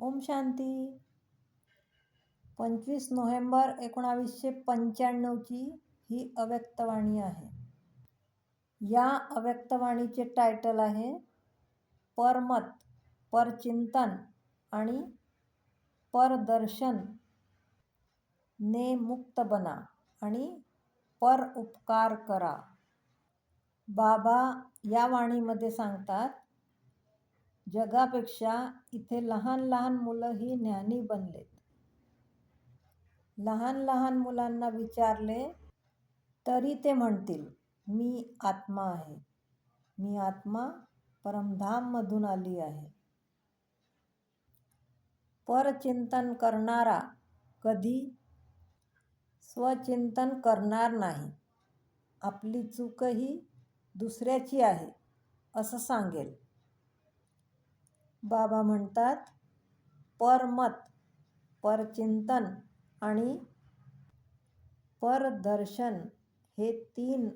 ओम शांती. पंचवीस नोव्हेंबर एकोणावीसशे पंच्याण्णवची ही अव्यक्तवाणी आहे. या अव्यक्तवाणीचे टायटल आहे परमत परचिंतन आणि परदर्शन. ने मुक्त बना आणि पर उपकार करा. बाबा या वाणीमध्ये सांगतात जगापेक्षा इथे लहान लहान मुलं ही ज्ञानी बनलेत. लहान लहान मुलांना विचारले तरी ते म्हणतील मी आत्मा आहे. मी आत्मा परमधाममधून आली आहे. परचिंतन करणारा कधी स्वचिंतन करणार नाही. आपली चूकही दुसऱ्याची आहे असं सांगेल. बाबा म्हणतात परमत परचिंतन आणि परदर्शन हे तीन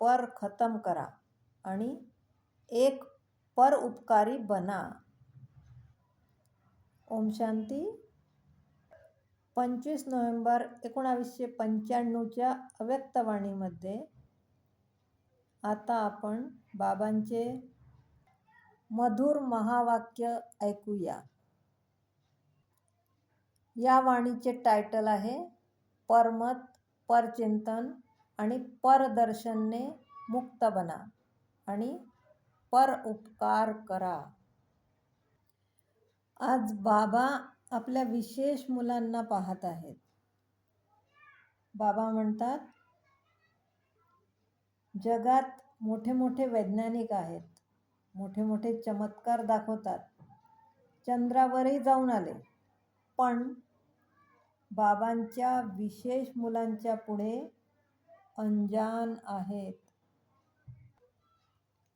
पर खतम करा आणि एक पर उपकारी बना. ओम शांती. पंचवीस नोव्हेंबर एकोणावीसशे पंच्याण्णवच्या अव्यक्तवाणीमध्ये आता आपण बाबांचे मधुर महावाक्य ऐकूया. या वाणीचे टायटल आहे परमत परचिंतन आणि परदर्शनने मुक्त बना आणि पर उपकार करा. आज बाबा आपल्या विशेष मुलांना पाहत आहेत. बाबा म्हणतात जगात मोठे मोठे वैज्ञानिक आहेत. मोठे मोठे चमत्कार दाखवतात. चंद्रावरही जाऊन आले. पण बाबांच्या विशेष मुलांच्या पुढे अंजान आहेत.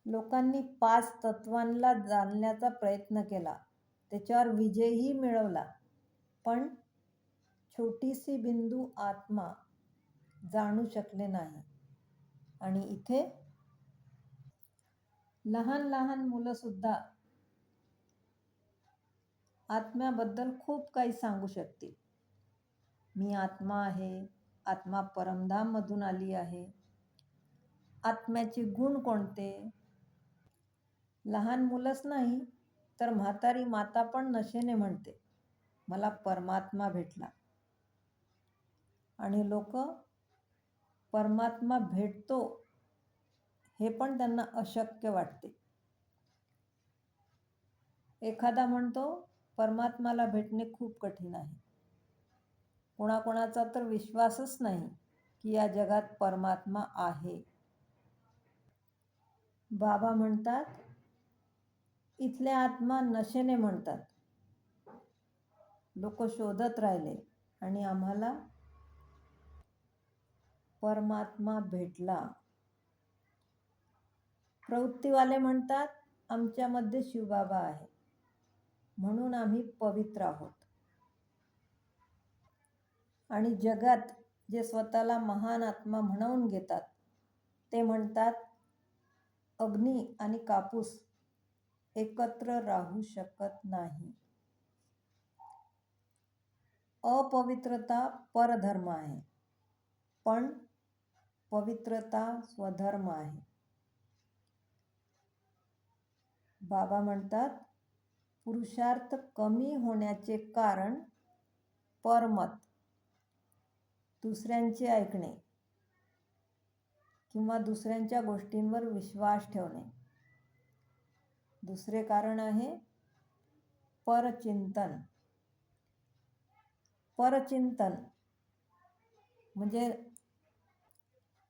लोकांनी पाच तत्वांना जाणण्याचा प्रयत्न केला. त्याच्यावर विजयही मिळवला. पण छोटीशी बिंदू आत्मा जाणू शकले नाही. आणि इथे लहान लहान मुलंसुद्धा आत्म्याबद्दल खूप काही सांगू शकतील. मी आत्मा आहे आत्मा परमधाममधून आली आहे. आत्म्याचे गुण कोणते? लहान मुलंच नाही तर म्हातारी माता पण नशेने म्हणते मला परमात्मा भेटला. आणि लोक परमात्मा भेटतो हे पण त्यांना अशक्य वाटते. एखादा म्हणतो परमात्माला भेटणे खूप कठीण आहे. कोणाकोणाचा तर विश्वासच नाही की या जगात परमात्मा आहे. बाबा म्हणतात इथले आत्मा नशेने म्हणतात. लोक शोधत राहिले आणि आम्हाला परमात्मा भेटला. प्रवृत्तीवाले म्हणतात आमच्यामध्ये शिवबाबा आहे. म्हणून आम्ही पवित्र आहोत. आणि जगात जे स्वतःला महान आत्मा म्हणवून घेतात ते म्हणतात अग्नी आणि कापूस एकत्र राहू शकत नाही. अपवित्रता परधर्म आहे पण पवित्रता स्वधर्म आहे. बाबा म्हणतात पुरुषार्थ कमी होण्याचे कारण परमत. दुसऱ्यांचे ऐकणे किंवा दुसऱ्यांच्या गोष्टींवर विश्वास ठेवणे. दुसरे कारण आहे परचिंतन. परचिंतन म्हणजे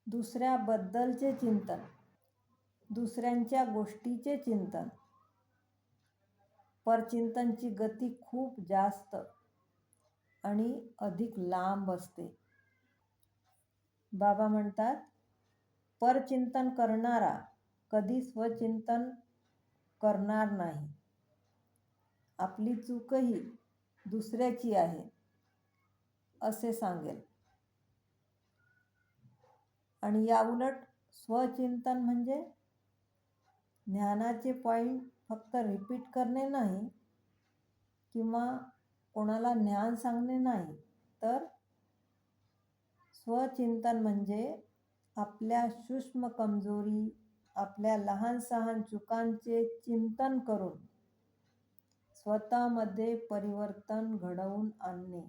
दुसऱ्याबद्दलचे चिंतन दुसऱ्यांच्या गोष्टीचे चिंतन. परचिंतनची गती खूप जास्त आणि अधिक लांब असते. बाबा म्हणतात परचिंतन करणारा कधी स्वचिंतन करणार नाही. आपली चूकही दुसऱ्याची आहे असे सांगेल. आणि याउलट स्वचिंतन म्हणजे ज्ञानाचे पॉईंट फक्त रिपीट करणे नाही किंवा कोणाला ज्ञान सांगणे नाही तर स्वचिंतन म्हणजे आपल्या सूक्ष्म कमजोरी आपल्या लहान सहान चुकांचे चिंतन करून स्वतःमध्ये परिवर्तन घडवून आणणे.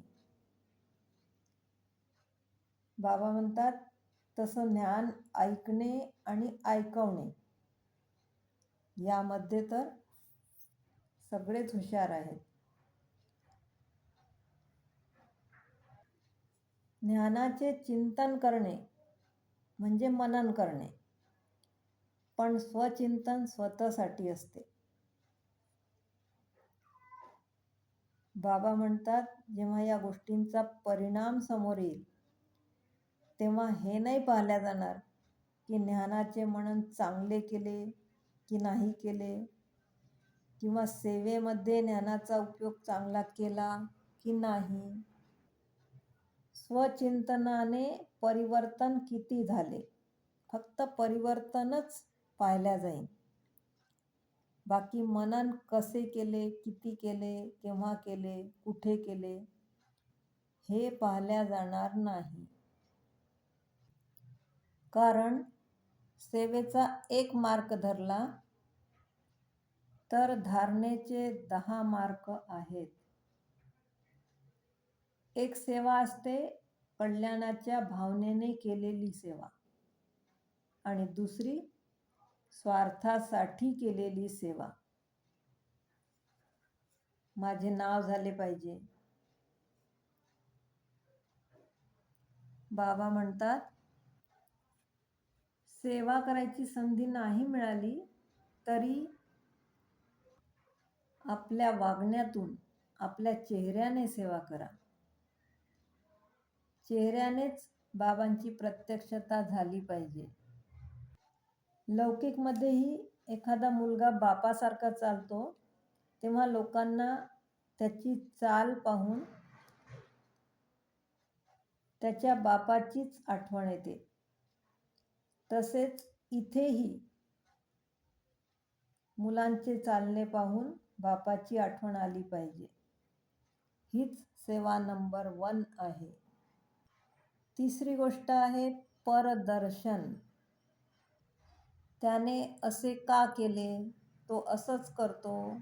बाबा म्हणतात तसं ज्ञान ऐकणे आणि ऐकवणे. यामध्ये तर सगळेच हुशार आहेत. ज्ञानाचे चिंतन करणे म्हणजे मनन करणे. पण स्वचिंतन स्वतःसाठी असते. बाबा म्हणतात जेव्हा या गोष्टींचा परिणाम समोर येईल तेव्हा हे नाही पाहिल्या जाणार की ज्ञानाचे मनन चांगले केले की नाही केले? किंवा सेवेमध्ये ज्ञानाचा उपयोग चांगला केला की नाही? स्वचिंतनाने परिवर्तन किती झाले? फक्त परिवर्तनच पाहिल्या जाईल बाकी मनन कसे केले? किती केले? केव्हा केले? कुठे केले? हे पाहिल्या जाणार नाही. कारण सेवेचा एक मार्क धरला तर धारणेचे दहा मार्क आहेत. एक सेवा असते कल्याणाच्या भावनेने केलेली सेवा. आणि दुसरी स्वार्थासाठी केलेली सेवा. माझे नाव झाले पाहिजे. बाबा म्हणतात सेवा करायची संधी नाही मिळाली तरी आपल्या वागण्यातून आपल्या चेहऱ्याने सेवा करा. चेहऱ्यानेच बाबांची प्रत्यक्षता झाली पाहिजे. लौकिकमध्येही एखादा मुलगा बापासारखा चालतो तेव्हा लोकांना त्याची चाल पाहून त्याच्या बापाचीच आठवण येते. तसेच इथेही मुलांचे चालणे पाहून बापाची आठवण आली पाहिजे. हीच सेवा नंबर वन आहे. तिसरी गोष्ट आहे परदर्शन. त्याने असे का केले? तो असंच करतो.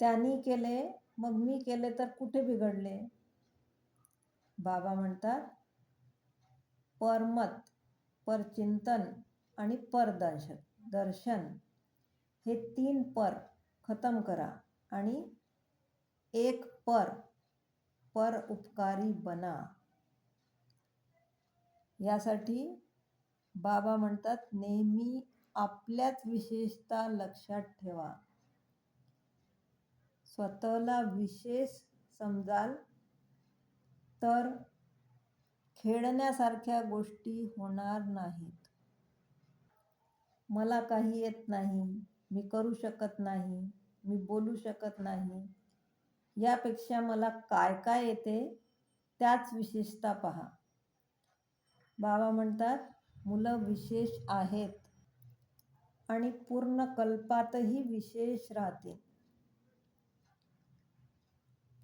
त्यांनी केले मग मी केले तर कुठे बिघडले? बाबा म्हणतात परमत. परचिंतन आणि परदर्शन दर्शन. हे तीन पर खतम करा आणि एक पर पर उपकारी बना. यासाठी बाबा म्हणतात नेहमी आपल्याच विशेषता लक्षात ठेवा. स्वतःला विशेष समजाल तर खेळण्यासारख्या गोष्टी होणार नाहीत. मला काही येत नाही मी करू शकत नाही मी बोलू शकत नाही. यापेक्षा मला काय काय येते त्याच विशेषता पहा. बाबा म्हणतात मुलं विशेष आहेत आणि पूर्ण कल्पातही विशेष राहते.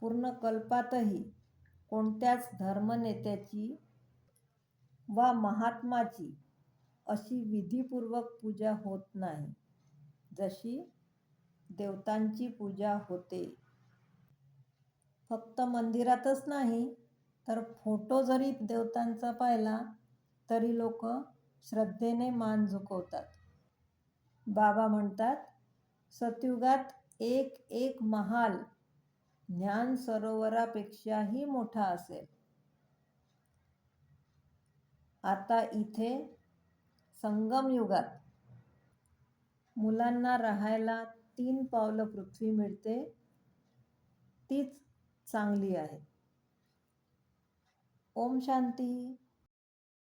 पूर्ण कल्पातही कोणत्याच धर्मनेत्याची वा महात्माची अशी विधीपूर्वक पूजा होत नाही. जशी देवतांची पूजा होते. फक्त मंदिरातच नाही तर फोटो जरी देवतांचा पाहिला तरी लोक श्रद्धेने मान झुकवतात. बाबा म्हणतात सतयुगात एक एक महाल ज्ञान सरोवरापेक्षाही मोठा असेल. आता इथे संगम युगात मुलांना राहायला तीन पावलं पृथ्वी मिळते तीच चांगली आहे. ओम शांती.